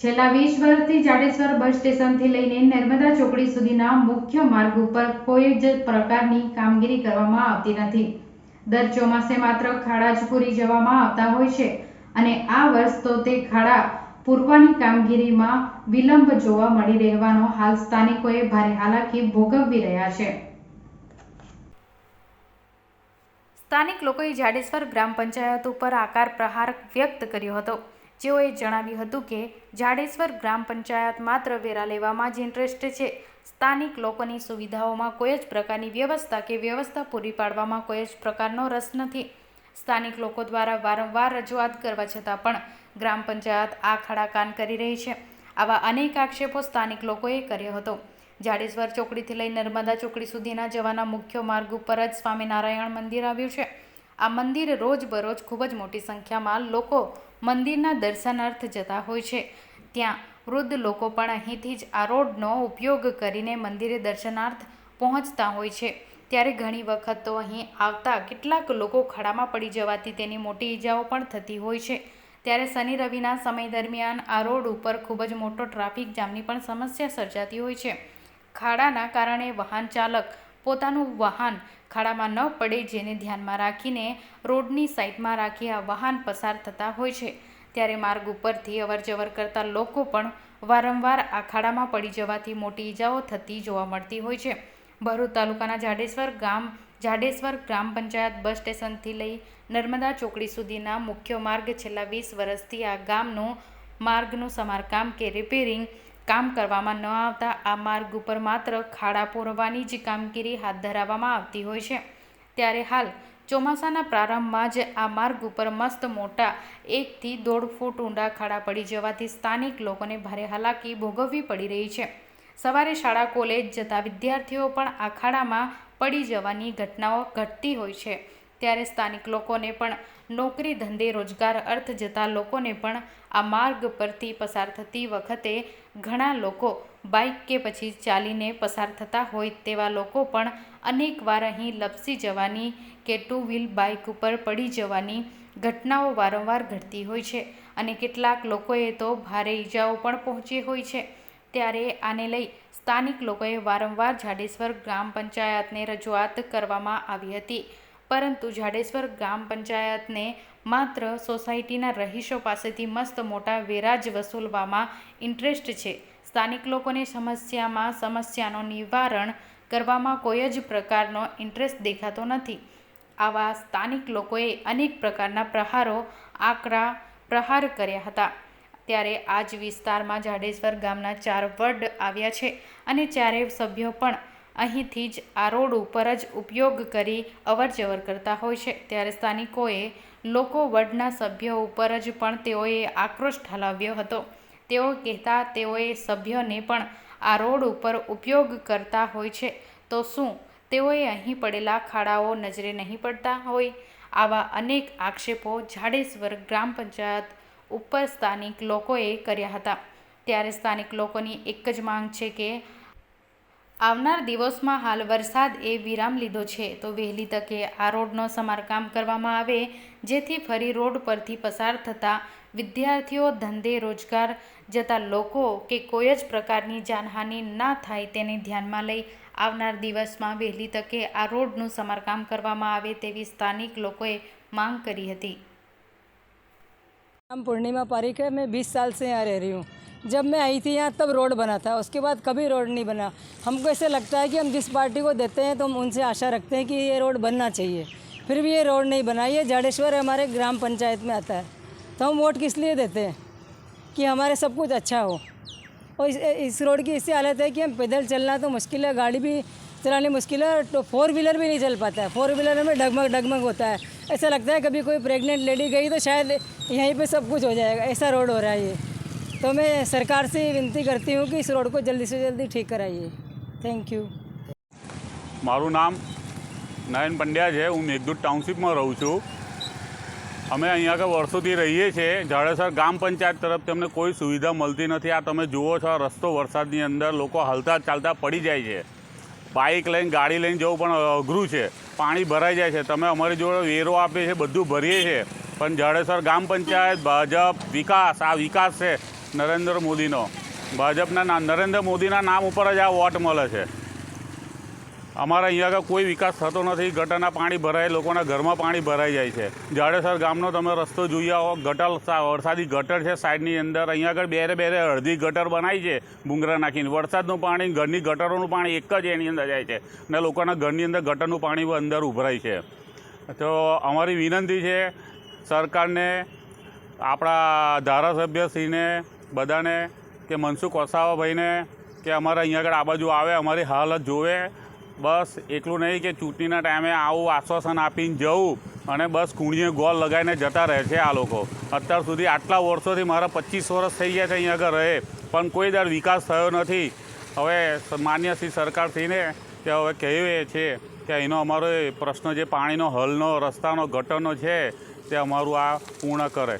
છેલ્લા વીસ વર્ષથી જાડેશ્વર બસ સ્ટેશનથી લઈને નર્મદા ચોકડી સુધીના મુખ્ય માર્ગ ઉપર કોઈ જ પ્રકારની કામગીરી કરવામાં આવતી નથી. દર ચોમાસે માત્ર ખાડા જ પૂરી જવામાં આવતા હોય છે અને આ વર્ષ તો તે ખાડા પૂરવાની કામગીરીમાં વિલંબ જોવા મળી રહેવાનો હાલ સ્થાનિકોએ ભારે હાલાકી ભોગવવી રહ્યા છે. સ્થાનિક લોકોએ જાડેશ્વર ગ્રામ પંચાયત ઉપર આકાર પ્રહાર વ્યક્ત કર્યો હતો. જેઓએ જણાવ્યું હતું કે જાડેશ્વર ગ્રામ પંચાયત માત્ર વેરા લેવામાં જ ઇન્ટરેસ્ટ છે. સ્થાનિક લોકોની સુવિધાઓમાં કોઈ જ પ્રકારની વ્યવસ્થા કે વ્યવસ્થા પૂરી પાડવામાં કોઈ જ પ્રકારનો રસ નથી. સ્થાનિક લોકો દ્વારા વારંવાર રજૂઆત કરવા છતાં પણ ગ્રામ પંચાયત આ ખડાકાન કરી રહી છે. આવા અનેક આક્ષેપો સ્થાનિક લોકોએ કર્યો હતો. જાડેશ્વર ચોકડીથી લઈ નર્મદા ચોકડી સુધીના જવાના મુખ્ય માર્ગ ઉપર જ સ્વામિનારાયણ મંદિર આવ્યું છે. આ મંદિર રોજબરોજ ખૂબ જ મોટી સંખ્યામાં લોકો મંદિરના દર્શનાર્થ જતા હોય છે. ત્યાં વૃદ્ધ લોકો પણ અહીંથી જ આ રોડનો ઉપયોગ કરીને મંદિરે દર્શનાર્થ પહોંચતા હોય છે. ત્યારે ઘણી વખત તો અહીં આવતા કેટલાક લોકો ખાડામાં પડી જવાથી તેની મોટી ઈજાઓ પણ થતી હોય છે. ત્યારે શનિ રવિના સમય દરમિયાન આ રોડ ઉપર ખૂબ જ મોટો ટ્રાફિક જામની પણ સમસ્યા સર્જાતી હોય છે. ખાડાના કારણે વાહન ચાલક પોતાનું વાહન ખાડામાં ન પડે જેને ધ્યાનમાં રાખીને રોડની સાઈડમાં રાખી આ વાહન પસાર થતા હોય છે. ત્યારે માર્ગ ઉપરથી અવરજવર કરતા લોકો પણ વારંવાર આ ખાડામાં પડી જવાથી મોટી ઈજાઓ થતી જોવા મળતી હોય છે. ભરૂચ તાલુકાના જાડેશ્વર ગામ, જાડેશ્વર ગ્રામ પંચાયત બસ સ્ટેશનથી લઈ નર્મદા ચોકડી સુધીના મુખ્ય માર્ગ છેલ્લા વીસ વર્ષથી આ ગામનું માર્ગનું સમારકામ કે રિપેરિંગ કામ કરવામાં ન આવતા આ માર્ગ ઉપર માત્ર ખાડા પૂરવાની જ કામગીરી હાથ ધરાવવામાં આવતી હોય છે. ત્યારે હાલ ચોમાસાના પ્રારંભમાં જ આ માર્ગ ઉપર મસ્ત મોટા એકથી દોઢ ફૂટ ઊંડા ખાડા પડી જવાથી સ્થાનિક લોકોને ભારે હાલાકી ભોગવવી પડી રહી છે. સવારે શાળા, કોલેજ જતા વિદ્યાર્થીઓ પણ આ ખાડામાં પડી જવાની ઘટનાઓ ઘટતી હોય છે. ત્યારે સ્થાનિક લોકોને પણ નોકરી ધંધે રોજગાર અર્થ જતા લોકોને પણ આ માર્ગ પરથી પસાર થતી વખતે ઘણા લોકો બાઇક કે પછી ચાલીને પસાર થતા હોય તેવા લોકો પણ અનેકવાર અહીં લપસી જવાની કે ટુ વ્હીલ બાઇક ઉપર પડી જવાની ઘટનાઓ વારંવાર ઘટતી હોય છે અને કેટલાક લોકોએ તો ભારે ઈજાઓ પણ પહોંચી હોય છે. ત્યારે આને લઈ સ્થાનિક લોકોએ વારંવાર જાડેશ્વર ગ્રામ પંચાયતને રજૂઆત કરવામાં આવી હતી. પરંતુ જાડેશ્વર ગ્રામ પંચાયતને માત્ર સોસાયટીના રહીશો પાસેથી મસ્ત મોટા વેરાજ વસૂલવામાં ઇન્ટરેસ્ટ છે. સ્થાનિક લોકોની સમસ્યામાં સમસ્યાનો નિવારણ કરવામાં કોઈ જ પ્રકારનો ઇન્ટરેસ્ટ દેખાતો નથી. આવા સ્થાનિક લોકોએ અનેક પ્રકારના પ્રહારો આકરા પ્રહાર કર્યા હતા. ત્યારે આ જ વિસ્તારમાં જાડેશ્વર ગામના ચાર વર્ડ આવ્યા છે અને ચારેય સભ્યો પણ અહીંથી જ આ રોડ ઉપર જ ઉપયોગ કરી અવરજવર કરતા હોય છે. ત્યારે સ્થાનિકોએ લોકો વડના સભ્યો ઉપર જ પણ તેઓએ આક્રોશ ઠાલવ્યો હતો. તેઓ કહેતા તેઓએ સભ્યોને પણ આ રોડ ઉપર ઉપયોગ કરતા હોય છે. તો શું? તેઓએ અહીં પડેલા ખાડાઓ નજરે નહીં પડતા હોય? આવા અનેક આક્ષેપો જાડેશ્વર ગ્રામ પંચાયત ઉપર સ્થાનિક લોકોએ કર્યા હતા. ત્યારે સ્થાનિક લોકોની એક જ માંગ છે કે આવનાર દિવસમાં હાલ વરસાદ એ વિરામ લીધો છે તો વહેલી તકે આ રોડનો સમારકામ કરવામાં આવે જેથી ફરી રોડ પરથી પસાર થતા વિદ્યાર્થીઓ ધંધે રોજગાર જતા લોકો કે કોઈ જ પ્રકારની જાનહાનિ ના થાય તેને ધ્યાનમાં લઈ આવનાર દિવસમાં વહેલી તકે આ રોડનું સમારકામ કરવામાં આવે તેવી સ્થાનિક લોકોએ માંગ કરી હતી नाम पूर्णिमा पारिक है मैं 20 साल से यहाँ रह रही हूँ जब मैं आई थी यहाँ तब रोड बना था। उसके बाद कभी रोड नहीं बना। हमको ऐसे लगता है कि हम जिस पार्टी को देते हैं तो हम उनसे आशा रखते हैं कि ये रोड बनना चाहिए। फिर भी ये रोड नहीं बना। ये जाडेश्वर हमारे ग्राम पंचायत में आता है। तो हम वोट किस लिए देते हैं? कि हमारे सब कुछ अच्छा हो। और इस, इस रोड की ऐसी हालत है कि हम पैदल चलना तो मुश्किल है गाड़ी भी चलानी मुश्किल है तो फोर व्हीलर भी नहीं चल पाता है। फोर व्हीलर में डगमग डगमग होता है। ऐसा लगता है कभी कोई प्रेग्नेंट लेडी गई तो शायद यहीं पे सब कुछ हो जाएगा। ऐसा रोड हो रहा है ये। तो मैं सरकार से विनती करती हूँ कि इस रोड को जल्दी से जल्दी ठीक कराइए थैंक यू મારું નામ નયન પંડ્યા છે હું મેઘદૂત ટાઉનશીપમાં રહું છું અમે અહીંયા આગળ વર્ષોથી રહીએ છીએ જાડેસર ગ્રામ પંચાયત તરફથી અમને કોઈ સુવિધા મળતી નથી આ તમે જુઓ છો આ રસ્તો વરસાદની અંદર લોકો હલતા ચાલતા પડી જાય છે બાઇક લઈને ગાડી લઈને જવું પણ અઘરું છે પાણી ભરાઈ જાય છે તમે અમારી જોડે વેરો આપીએ છીએ બધું ભરીએ છીએ પણ જાડેસર ગ્રામ પંચાયત ભાજપ વિકાસ આ વિકાસ છે નરેન્દ્ર મોદીનો. ભાજપના નરેન્દ્ર મોદીના નામ ઉપર જ આ વોટ મળે છે. અમારા અહીંયા આગળ કોઈ વિકાસ થતો નથી. ગટરના પાણી ભરાય, લોકોના ઘરમાં પાણી ભરાઈ જાય છે. જાડેસર ગામનો તમે રસ્તો જોઈ આવો ગટર વરસાદી ગટર છે સાઈડની અંદર. અહીંયા આગળ બેરે બેરે અડધી ગટર બનાવી છે ભૂંગરા નાખીને. વરસાદનું પાણી, ઘરની ગટરોનું પાણી એક જ એની અંદર જાય છે ને લોકોના ઘરની અંદર ગટરનું પાણી અંદર ઉભરાય છે. તો અમારી વિનંતી છે સરકારને, આપણા ધારાસભ્યશ્રીને બધાને કે મનસુખ વસાવાભાઈને કે અમારા અહીંયા આગળ આ બાજુ આવે, અમારી હાલત જોવે. બસ એટલું નહીં કે ચૂંટણીના ટાઈમે આવું આશ્વાસન આપીને જવું અને બસ કુણીએ ગોળ લગાવીને જતા રહે છે આ લોકો. અત્યાર સુધી આટલા વર્ષોથી મારા પચીસ વર્ષ થઈ ગયા છે અહીંયા આગળ રહે, પણ કોઈ દર વિકાસ થયો નથી. હવે માન્ય શ્રી સરકારશ્રીને કે હવે કહીએ છે કે એનો અમારો એ પ્રશ્ન જે પાણીનો હલનો, રસ્તાનો, ગટરનો છે, તે અમારું આ પૂર્ણ કરે.